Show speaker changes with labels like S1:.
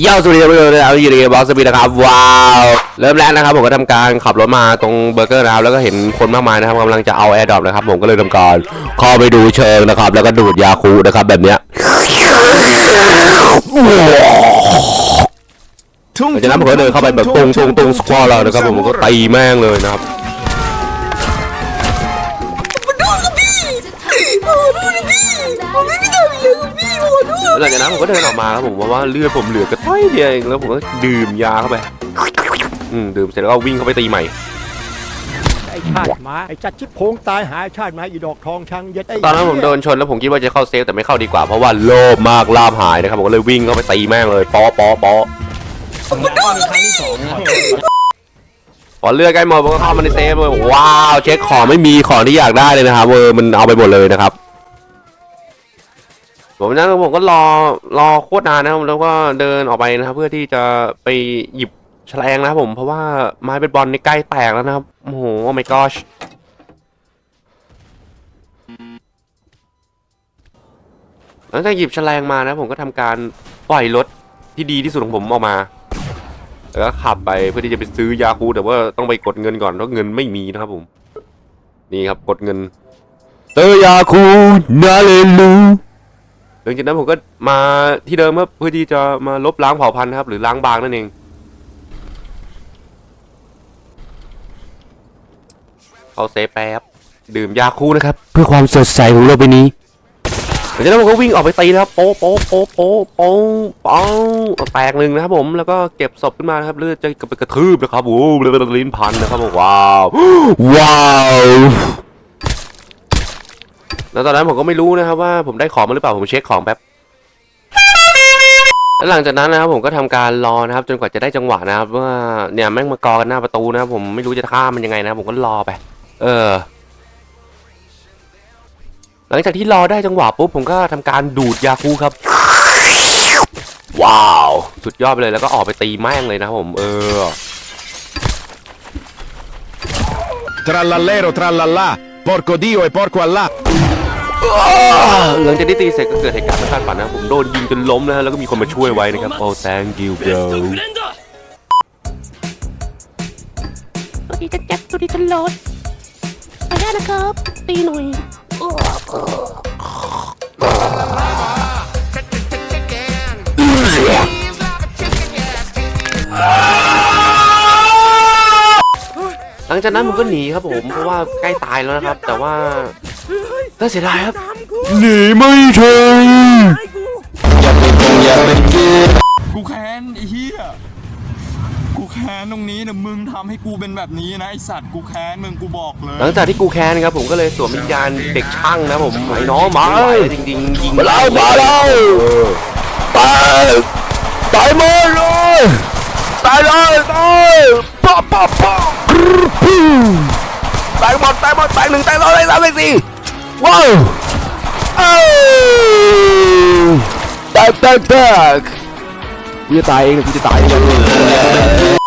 S1: เย้าสวัสดีครับทุกคนนะครับอยู่ในเกมบอสสปีนะครับว้าวเริ่มแรกนะครับผมก็ทำการขับรถมาตรงเบอร์เกอร์นะครับแล้วก็เห็นคนมากมายนะครับกำลังจะเอาแอร์ดรอปนะครับผมก็เลยทำการเข้าไปดูเชิงนะครับ แล้วก็ดูดยาคูนะครับแบบเนี้ยหลังจากนั้นผมก็เดินเข้าไปแบบตรงตรงตรงสควอร์เรานะครับผมก็ตีแม่งเลยนะครับ
S2: โอ้ดู
S1: หลังจากนั้นผมก็เดินออกมาครับผมเพราะว่าเลือดผมเหลือกระต้อยเดียวเองแล้วผมก็ดื่มยาเข้าไป อืมดื่มเสร็จแล้วก็วิ่งเข้าไปตีใหม่
S3: ไอ้ชาติหมาไอ้จัดชิบโพงตายหาไอ้ชาติหมาอีดอกทองช้างเย็ดไอ้
S1: ตอนนั้นผมโดนชนแล้วผมคิดว่าจะเข้าเซฟแต่ไม่เข้าดีกว่า เพราะว่าโลภมากลาบหายนะครับผมก็เลยวิ่งเข้าไปตีแม่งเลยป๊อป๊อป๊อพอเลือดใกล้หมดผมก็เข้ามาในเซฟเลยว้าว เช็คของไม่มีของที่อยากได้เลยนะครับเออมันเอาไปหมดเลยนะครับ ผมนั้นผมก็รอรอโคตรนานนะครับแล้วก็เดินออกไปนะครับ เพื่อที่จะไปหยิบแฉลงนะครับผมเพราะว่าไม้เบสบอลในใกล้แตกแล้วนะครับโอ้โห my gosh หลังจากหยิบแฉลงมานะผมก็ทำการปล่อยรถที่ดีที่สุดของผมออกมาแล้วก็ขับไปเพื่อที่จะไปซื้อยาคูแต่ว่าต้องไปกดเงินก่อนเพราะเงินไม่มีนะครับผม นี่ครับกดเงินเตอยาคูนาเลลู หลังจากนั้นผมก็มาที่เดิมครับเพื่อที่จะมาลบล้างเผ่าพันธุ์นะครับ หรือล้างบางนั่นเองเอาเซฟแป๊บดื่มยาคูนะครับ เพื่อความสดใสของโลกใบนี้หลังจากนั้นผมก็วิ่งออกไปตีนะครับโป๊ะโป๊ะโป๊ะโป๊ะโป๊ะโป๊ะแตกหนึ่งนะครับผมแล้วก็เก็บศพขึ้นมานะครับเลือดจะกระไปกระทืบนะครับโอ้โหลิ้นพันนะครับผมว้าวว้าว แล้วตอนนั้นผมก็ไม่รู้นะครับว่าผมได้ของมาหรือเปล่าผมเช็คของแป๊บแล้วหลังจากนั้นนะครับผมก็ทำการรอนะครับ จนกว่าจะได้จังหวะนะครับ ว่าเนี่ยแม่งมากอกันหน้าประตูนะครับผมไม่รู้จะฆ่ามันยังไงนะผมก็รอไป เออ หลังจากที่รอได้จังหวะปุ๊บผมก็ทำการดูดยาคูครับ ว้าว สุดยอดไปเลยแล้วก็ออกไปตีแม่งเลยนะครับผม เออ
S4: Trallallero trallallà, porco Dio e porco Allah.
S1: หลังจากที่ตีเสร็จก็เกิดเหตุการณ์ไม่คาดฝันนะผมโดนยิงจนล้มนะฮะแล้วก็มีคนมาช่วยไว้นะครับ โอ้ thank you bro
S5: สวัสดีจันแจ็คสวัสดีจันโรสขออนุญาตนะครับ ตีหน่อย
S1: หลังจากนั้นผมก็หนีครับผม เพราะว่าใกล้ตายแล้วนะครับ แต่ว่า น่าเสียดายครับ หนีไม่ถึง
S6: กูแค้นไอ้เหี้ย กูแค้นตรงนี้นะมึงทำให้กูเป็นแบบนี้นะไอสัตว์กูแค้นมึงกูบอกเลย
S1: หลังจากที่กูแค้นครับผมก็เลยสวมวิญญาณเด็กช่างนะผมไอ้น้องมาจริงๆยิงมาแล้วมาแล้วไปตายหมดเลยตายเลยตายป๊อปป๊อปป๊อปตายหมดตายหมดตายหนึ่งตายสองตายสามตายสี่ ว้าวเอ้ยแตกแตกแตกกูจะตายเองกูจะตายเอง